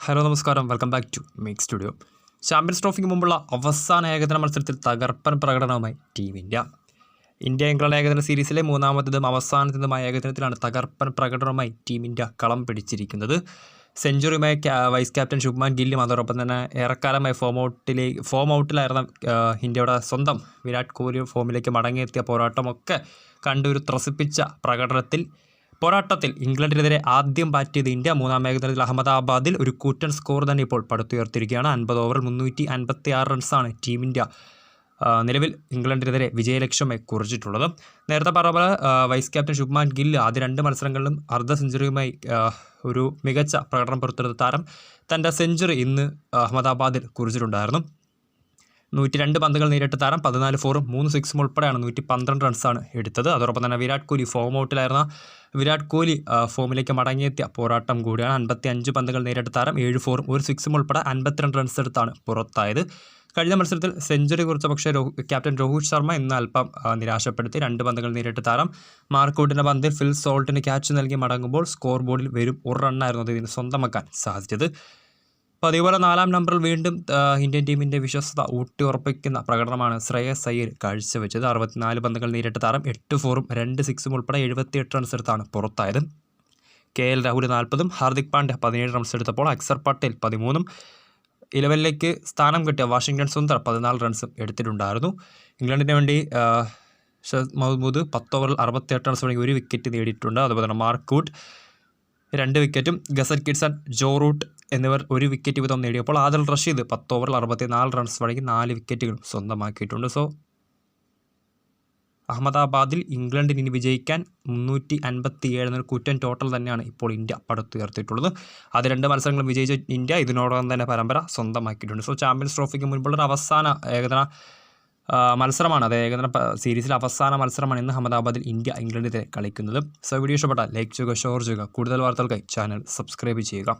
Hello നമസ്കാരം. Welcome back to make studio champions ട്രോഫിക്ക് മുമ്പുള്ള അവസാന ഏകദിന മത്സരത്തിൽ തകർപ്പൻ പ്രകടനവുമായി ടീം ഇന്ത്യ ഇന്ത്യ ഇംഗ്ലണ്ട് ഏകദിന സീരീസിലെ മൂന്നാമത്തതും അവസാനത്തതുമായ ഏകദിനത്തിലാണ് തകർപ്പൻ പ്രകടനവുമായി ടീം ഇന്ത്യ കളം പിടിച്ചിരിക്കുന്നത്. സെഞ്ചുറിയുമായി വൈസ് ക്യാപ്റ്റൻ ശുഭ്മാൻ ഗില്ലും അതോടൊപ്പം തന്നെ ഏറെക്കാലമായി ഫോം ഔട്ടിലേക്ക് ഫോം ഔട്ടിലായിരുന്ന ഇന്ത്യയുടെ സ്വന്തം വിരാട് കോഹ്ലി ഫോമിലേക്ക് മടങ്ങിയെത്തിയ പോരാട്ടമൊക്കെ കണ്ടൊരു ത്രസിപ്പിച്ച പ്രകടനത്തിൽ പോരാട്ടത്തിൽ ഇംഗ്ലണ്ടിനെതിരെ ആദ്യം ബാറ്റ് ചെയ്ത ഇന്ത്യ മൂന്നാം ഏകദിനത്തിൽ അഹമ്മദാബാദിൽ ഒരു കൂറ്റൻ സ്കോർ തന്നെ ഇപ്പോൾ പടുത്തുയർത്തിയിരിക്കുകയാണ്. അൻപത് ഓവറിൽ മുന്നൂറ്റി അൻപത്തി ആറ് റൺസാണ് ടീം ഇന്ത്യ നിലവിൽ ഇംഗ്ലണ്ടിനെതിരെ വിജയലക്ഷ്യമായി കുറിച്ചിട്ടുള്ളത്. നേരത്തെ പറഞ്ഞ പോലെ വൈസ് ക്യാപ്റ്റൻ ശുഭ്മാൻ ഗിൽ ആദ്യ രണ്ട് മത്സരങ്ങളിലും അർദ്ധ സെഞ്ചുറിയുമായി ഒരു മികച്ച പ്രകടനം പുറത്തെടുത്ത താരം തന്റെ സെഞ്ചുറി ഇന്ന് അഹമ്മദാബാദിൽ കുറിച്ചിട്ടുണ്ടായിരുന്നു. നൂറ്റി രണ്ട് പന്തുകൾ നേരിട്ട് താരം പതിനാല് ഫോറും മൂന്ന് സിക്സും ഉൾപ്പെടെയാണ് നൂറ്റി പന്ത്രണ്ട് റൺസാണ് എടുത്തത്. അതോടൊപ്പം തന്നെ വിരാട് കോഹ്ലി ഫോം ഔട്ടിലായിരുന്ന വിരാട് കോഹ്ലി ഫോമിലേക്ക് മടങ്ങിയെത്തിയ പോരാട്ടം കൂടിയാണ്. അൻപത്തി അഞ്ച് പന്തുകൾ നേരിട്ട് താരം ഏഴ് ഫോറും ഒരു സിക്സും ഉൾപ്പെടെ അൻപത്തിരണ്ട് റൺസ് എടുത്താണ് പുറത്തായത്. കഴിഞ്ഞ മത്സരത്തിൽ സെഞ്ചുറി കുറിച്ച പക്ഷേ ക്യാപ്റ്റൻ രോഹിത് ശർമ്മ ഇന്ന് അല്പം നിരാശപ്പെടുത്തി. രണ്ട് പന്തുകൾ നേരിട്ട് താരം മാർക്കൗട്ടിന്റെ പന്തിൽ ഫിൽ സോൾട്ടിന് ക്യാച്ച് നൽകി മടങ്ങുമ്പോൾ സ്കോർ ബോർഡിൽ വെറും ഒരു റണ്ണായിരുന്നു ഇതിന് സ്വന്തമാക്കാൻ സാധിച്ചത്. അപ്പോൾ അതേപോലെ നാലാം നമ്പറിൽ വീണ്ടും ഇന്ത്യൻ ടീമിന്റെ വിശ്വസത ഊട്ടിയുറപ്പിക്കുന്ന പ്രകടനമാണ് ശ്രേയസ് അയ്യർ കാഴ്ചവെച്ചത്. അറുപത്തിനാല് പന്തുകൾ നേരിട്ട താരം എട്ട് ഫോറും രണ്ട് സിക്സും ഉൾപ്പെടെ എഴുപത്തിയെട്ട് റൺസ് എടുത്താണ് പുറത്തായത്. കെ എൽ രാഹുൽ നാൽപ്പതും ഹാർദിക് പാണ്ഡ്യ പതിനേഴ് റൺസ് എടുത്തപ്പോൾ അക്സർ പട്ടേൽ പതിമൂന്നും ഇലവനിലേക്ക് സ്ഥാനം കിട്ടിയ വാഷിംഗ്ടൺ സുന്ദർ പതിനാല് റൺസും എടുത്തിട്ടുണ്ടായിരുന്നു. ഇംഗ്ലണ്ടിന് വേണ്ടി മഹ്മൂദ് പത്ത് ഓവറിൽ അറുപത്തിയെട്ട് റൺസ് വേണമെങ്കിൽ ഒരു വിക്കറ്റ് നേടിയിട്ടുണ്ട്. അതുപോലെ തന്നെ മാർക്ക് കൂട്ട് രണ്ട് വിക്കറ്റും ഗസൽ കിഡ്സൺ ജോ റൂട്ട് എന്നിവർ ഒരു വിക്കറ്റ് വീതം നേടിയപ്പോൾ ആദൽ റഷീദ് പത്ത് ഓവറിൽ അറുപത്തിനാല് റൺസ് വഴങ്ങി നാല് വിക്കറ്റുകൾ സ്വന്തമാക്കിയിട്ടുണ്ട്. സോ അഹമ്മദാബാദിൽ ഇംഗ്ലണ്ടിന് ഇനി വിജയിക്കാൻ മുന്നൂറ്റി അൻപത്തി ഏഴ് എന്നൊരു കുറ്റൻ ടോട്ടൽ തന്നെയാണ് ഇപ്പോൾ ഇന്ത്യ പടുത്തുയർത്തിയിട്ടുള്ളത്. അത് രണ്ട് മത്സരങ്ങളും വിജയിച്ച ഇന്ത്യ ഇതിനോടകം തന്നെ പരമ്പര സ്വന്തമാക്കിയിട്ടുണ്ട്. സോ ചാമ്പ്യൻസ് ട്രോഫിക്ക് മുൻപുള്ള അവസാന ഏകദിന മത്സരമാണ്. അത് ഏകദിന സീരീസിലെ അവസാന മത്സരമാണ് ഇന്ന് അഹമ്മദാബാദിൽ ഇന്ത്യ ഇംഗ്ലണ്ടിനെ കളിക്കുന്നത്. സോ വീഡിയോ ഇഷ്ടപ്പെട്ടാൽ ലൈക്ക് ചെയ്യുക ഷെയർ ചെയ്യുക. കൂടുതൽ വാർത്തകൾക്കായി ചാനൽ സബ്സ്ക്രൈബ് ചെയ്യുക.